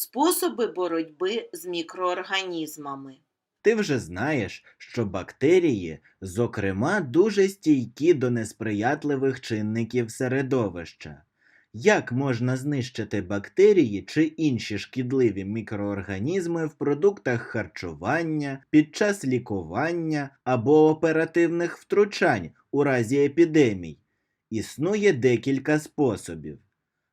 Способи боротьби з мікроорганізмами. Ти вже знаєш, що бактерії, зокрема, дуже стійкі до несприятливих чинників середовища. Як можна знищити бактерії чи інші шкідливі мікроорганізми в продуктах харчування, під час лікування або оперативних втручань у разі епідемій? Існує декілька способів.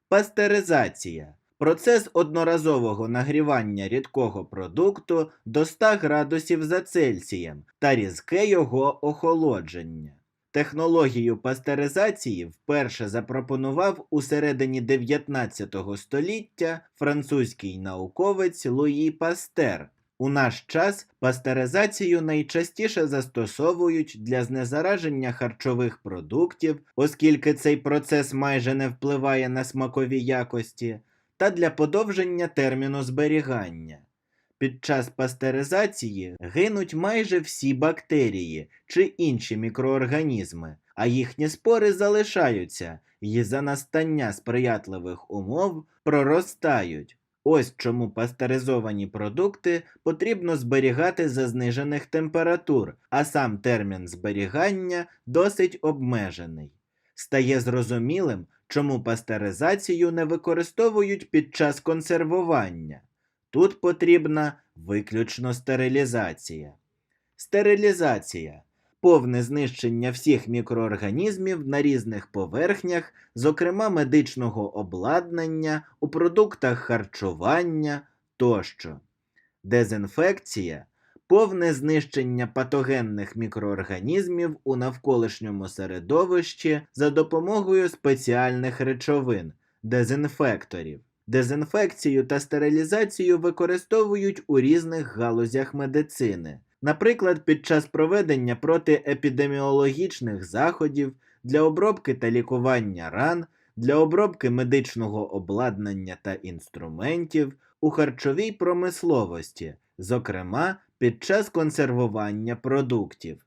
Пастеризація процес одноразового нагрівання рідкого продукту до 100 градусів за Цельсієм та різке його охолодження. Технологію пастеризації вперше запропонував у середині 19 століття французький науковець Луї Пастер. У наш час пастеризацію найчастіше застосовують для знезараження харчових продуктів, оскільки цей процес майже не впливає на смакові якості, та для подовження терміну зберігання. Під час пастеризації гинуть майже всі бактерії чи інші мікроорганізми, а їхні спори залишаються і за настання сприятливих умов проростають. Ось чому пастеризовані продукти потрібно зберігати за знижених температур, а сам термін зберігання досить обмежений. Стає зрозумілим, чому пастеризацію не використовують під час консервування. Тут потрібна виключно стерилізація. Стерилізація повне знищення всіх мікроорганізмів на різних поверхнях, зокрема медичного обладнання, у продуктах харчування тощо. Дезінфекція повне знищення патогенних мікроорганізмів у навколишньому середовищі за допомогою спеціальних речовин дезінфекторів. Дезінфекцію та стерилізацію використовують у різних галузях медицини, наприклад, під час проведення протиепідеміологічних заходів для обробки та лікування ран, для обробки медичного обладнання та інструментів у харчовій промисловості, зокрема під час консервування продуктів.